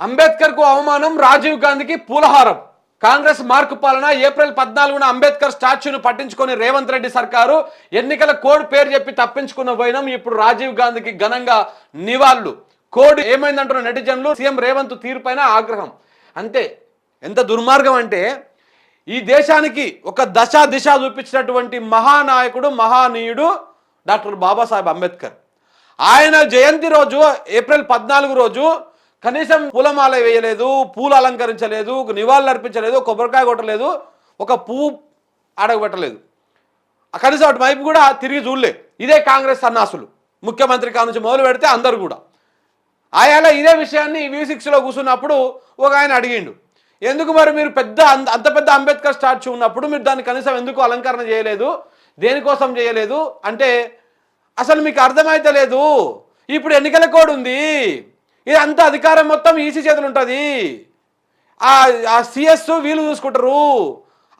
అంబేద్కర్కు అవమానం రాజీవ్ గాంధీకి పూలహారం. కాంగ్రెస్ మార్కు పాలన ఏప్రిల్ పద్నాలుగున అంబేద్కర్ స్టాచ్యూను పట్టించుకొని రేవంత్ రెడ్డి సర్కారు ఎన్నికల కోడ్ పేరు చెప్పి తప్పించుకున్న పోయినాం ఇప్పుడు రాజీవ్ గాంధీకి ఘనంగా నివాళులు. కోడ్ ఏమైందంటున్న నెటిజన్లు సీఎం రేవంత్ తీరుపైన ఆగ్రహం. అంతే ఎంత దుర్మార్గం అంటే ఈ దేశానికి ఒక దశ దిశ చూపించినటువంటి మహానాయకుడు మహానీయుడు డాక్టర్ బాబాసాహెబ్ అంబేద్కర్. ఆయన జయంతి రోజు ఏప్రిల్ పద్నాలుగు రోజు కనీసం పూలమాల వేయలేదు పూలు అలంకరించలేదు నివాళులు అర్పించలేదు కొబ్బరికాయ కొట్టలేదు ఒక పువ్వు అడగబెట్టలేదు ఆ కనీసం అటు వైపు కూడా తిరిగి చూడలే. ఇదే కాంగ్రెస్ సన్నాసులు. ముఖ్యమంత్రి కానుంచి మొదలు పెడితే అందరు కూడా. ఆయన ఇదే విషయాన్ని వి సిక్స్లో కూర్చున్నప్పుడు ఒక ఆయన అడిగిండు. ఎందుకు మరి మీరు పెద్ద అంత అంత పెద్ద అంబేద్కర్ స్టాచ్యూ ఉన్నప్పుడు మీరు దాన్ని కనీసం ఎందుకు అలంకరణ చేయలేదు దేనికోసం చేయలేదు? అంటే అసలు మీకు అర్థమైతే లేదు ఇప్పుడు ఎన్నికల కోడ్ ఉంది. ఇది అధికారం మొత్తం ఈసీ చేతులు ఉంటుంది ఆ సిఎస్ వీళ్ళు చూసుకుంటారు.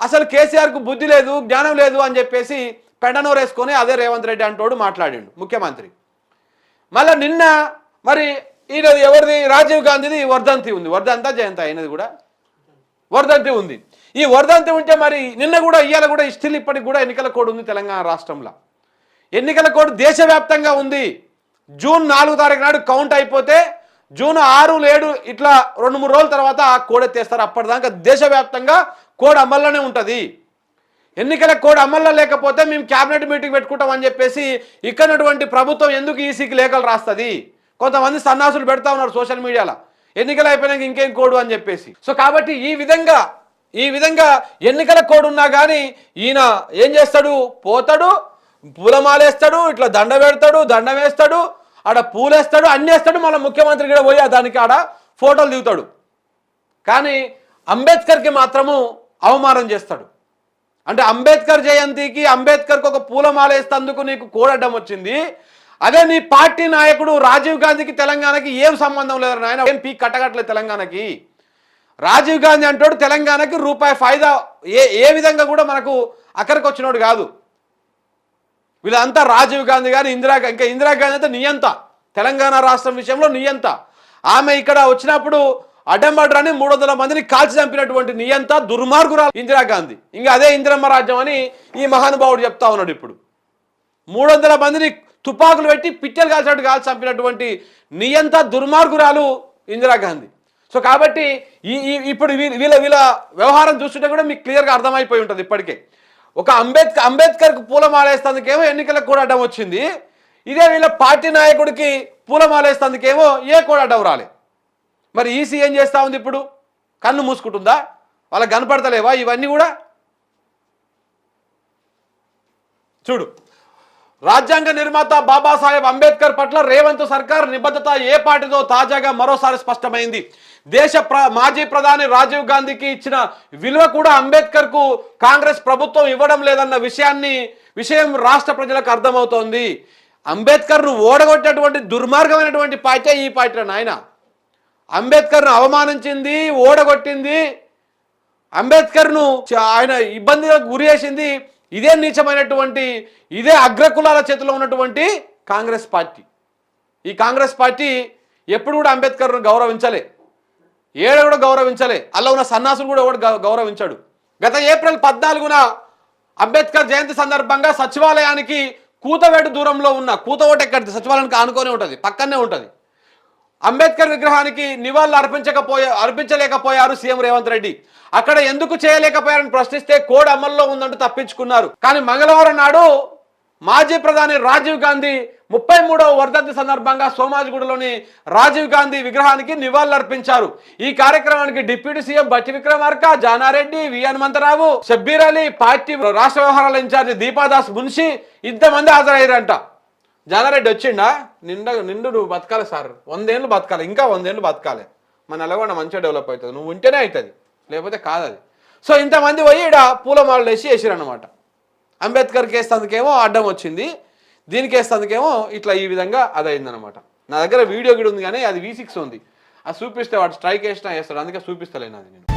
అసలు కేసీఆర్కు బుద్ధి లేదు జ్ఞానం లేదు అని చెప్పేసి పెండనోరేసుకొని అదే రేవంత్ రెడ్డి అంటోడు మాట్లాడిండు ముఖ్యమంత్రి. మళ్ళీ నిన్న మరి ఈయనది ఎవరిది? రాజీవ్ గాంధీది వర్ధంతి ఉంది. వర్ధంత జయంతి అయినది కూడా. వర్ధంతి ఉంది. ఈ వర్ధంతి ఉంటే మరి నిన్న కూడా ఇవాళ కూడా స్టిల్ ఇప్పటికి కూడా ఎన్నికల కోడ్ ఉంది తెలంగాణ రాష్ట్రంలో. ఎన్నికల కోడ్ దేశవ్యాప్తంగా ఉంది. జూన్ నాలుగు తారీఖు నాడు కౌంట్ అయిపోతే జూన్ ఆరు ఏడు ఇట్లా రెండు మూడు రోజుల తర్వాత ఆ కోడ్ ఎత్తేస్తారు. అప్పటిదాకా దేశవ్యాప్తంగా కోడ్ అమల్లోనే ఉంటుంది. ఎన్నికల కోడ్ అమల్లో లేకపోతే మేము క్యాబినెట్ మీటింగ్ పెట్టుకుంటాం అని చెప్పేసి ఇక్కడటువంటి ప్రభుత్వం ఎందుకు ఈసీకి లేఖలు రాస్తుంది? కొంతమంది సన్నాసులు పెడతా ఉన్నారు సోషల్ మీడియాలో. ఎన్నికలు అయిపోయినాక ఇంకేం కోడు అని చెప్పేసి. సో కాబట్టి ఈ విధంగా ఈ విధంగా ఎన్నికల కోడ్ ఉన్నా కానీ ఈయన ఏం చేస్తాడు? పోతాడు పూలమాలేస్తాడు ఇట్లా దండ పెడతాడు దండం వేస్తాడు ఆడ పూలేస్తాడు అన్నేస్తాడు మళ్ళీ ముఖ్యమంత్రి కూడా పోయి దానికి ఆడ ఫోటోలు దిగుతాడు. కానీ అంబేద్కర్కి మాత్రము అవమానం చేస్తాడు. అంటే అంబేద్కర్ జయంతికి అంబేద్కర్కి ఒక పూలమాల వేస్తందుకు నీకు కోడడ్డం వచ్చింది. అదే నీ పార్టీ నాయకుడు రాజీవ్ గాంధీకి తెలంగాణకి ఏం సంబంధం లేదు నాయన? ఏం పీ కట్టగట్లేదు తెలంగాణకి? రాజీవ్ గాంధీ అంటాడు తెలంగాణకి రూపాయి ఫైదా ఏ ఏ విధంగా కూడా మనకు అక్కడికి వచ్చినోడు కాదు. వీళ్ళంతా రాజీవ్ గాంధీ కానీ ఇందిరా ఇంకా ఇందిరాగాంధీ అయితే నియంత. తెలంగాణ రాష్ట్రం విషయంలో నియంత. ఆమె ఇక్కడ వచ్చినప్పుడు అడ్డంబడ్రాని మూడు వందల మందిని కాల్చి చంపినటువంటి నియంత దుర్మార్గురాలు ఇందిరాగాంధీ ఇంకా అదే ఇందిరమ్మ రాజ్యం అని ఈ మహానుభావుడు చెప్తా ఉన్నాడు ఇప్పుడు. మూడు వందల మందిని తుపాకులు పెట్టి పిట్టెలు కాల్చినట్టు కాల్చి చంపినటువంటి నియంత దుర్మార్గురాలు ఇందిరాగాంధీ సో కాబట్టి ఈ ఇప్పుడు వీళ్ళ వీళ్ళ వ్యవహారం చూస్తుంటే కూడా మీకు క్లియర్గా అర్థమైపోయి ఉంటుంది ఇప్పటికే. ఒక అంబేద్కర్ అంబేద్కర్కి పూలమాలేస్తందుకేమో ఎన్నికలకు కూడా అడ్డం వచ్చింది. ఇదే వీళ్ళ పార్టీ నాయకుడికి పూలమాలేస్తందుకేమో ఏ కూడా అడ్డం రాలే. మరి ఈసీ ఏం చేస్తూ ఉంది ఇప్పుడు? కన్ను మూసుకుంటుందా? వాళ్ళకి కనపడతలేవా ఇవన్నీ కూడా? చూడు. రాజ్యాంగ నిర్మాత బాబాసాహెబ్ అంబేద్కర్ పట్ల రేవంత్ సర్కార్ నిబద్ధత ఏ పాటిదో తాజాగా మరోసారి స్పష్టమైంది. దేశ ప్ర మాజీ ప్రధాని రాజీవ్ గాంధీకి ఇచ్చిన విలువ కూడా అంబేద్కర్కు కాంగ్రెస్ ప్రభుత్వం ఇవ్వడం లేదన్న విషయాన్ని విషయం రాష్ట్ర ప్రజలకు అర్థమవుతోంది. అంబేద్కర్ను ఓడగొట్టినటువంటి దుర్మార్గమైనటువంటి పార్టీ ఈ పార్టీ నాయన. అంబేద్కర్ను అవమానించింది ఓడగొట్టింది. అంబేద్కర్ను ఆయన ఇబ్బందిలకు గురి చేసింది ఇదే నీచమైనటువంటి ఇదే అగ్రకులాల చేతిలో ఉన్నటువంటి కాంగ్రెస్ పార్టీ. ఈ కాంగ్రెస్ పార్టీ ఎప్పుడు కూడా అంబేద్కర్ను గౌరవించలే. ఏడ కూడా గౌరవించలే. అలా ఉన్న సన్నాసులు కూడా ఎవడు గౌరవించాడు. గత ఏప్రిల్ పద్నాలుగున అంబేద్కర్ జయంతి సందర్భంగా సచివాలయానికి కూతవేటు దూరంలో ఉన్న కూతవేటు ఎక్కడ సచివాలయానికి ఆనుకొని ఉంటుంది పక్కనే ఉంటుంది. అంబేద్కర్ విగ్రహానికి నివాళులు అర్పించకపోయా అర్పించలేకపోయారు సీఎం రేవంత్ రెడ్డి. అక్కడ ఎందుకు చేయలేకపోయారని ప్రశ్నిస్తే కోడ్ అమల్లో ఉందంటూ తప్పించుకున్నారు. కానీ మంగళవారం నాడు మాజీ ప్రధాని రాజీవ్ గాంధీ ముప్పై మూడవ వర్ధంతి సందర్భంగా సోమాజిగూడలోని రాజీవ్ గాంధీ విగ్రహానికి నివాళులు అర్పించారు. ఈ కార్యక్రమానికి deputy CM Bhatti Vikramarka Jana Reddy V Hanumantha Rao Shabbir Ali party రాష్ట్ర వ్యవహారాల ఇన్ఛార్జి దీపాదాస్ మున్షి ఇంతమంది హాజరయ్యారంట. జానారెడ్డి వచ్చిండా? నిండా నిండు నువ్వు బతకాలి సార్. వందేళ్ళు బతకాలి. ఇంకా వందేళ్ళు బతకాలి. మన నల్గొండ మంచిగా డెవలప్ అవుతుంది. నువ్వు ఉంటేనే అవుతుంది. లేకపోతే కాదు అది సో ఇంతమంది పోయి ఇక్కడ పూలమాలలు వేసి వేసిరనమాట అంబేద్కర్కి వేస్తందుకేమో అడ్డం వచ్చింది. దీనికి వేస్తందుకేమో ఇట్లా ఈ విధంగా అది నా దగ్గర వీడియో కూడా ఉంది కానీ అది వి సిక్స్ ఉంది. అది చూపిస్తే వాడు స్ట్రైక్ వేసినా వేస్తాడు. అందుకే చూపిస్తలేను అది నేను.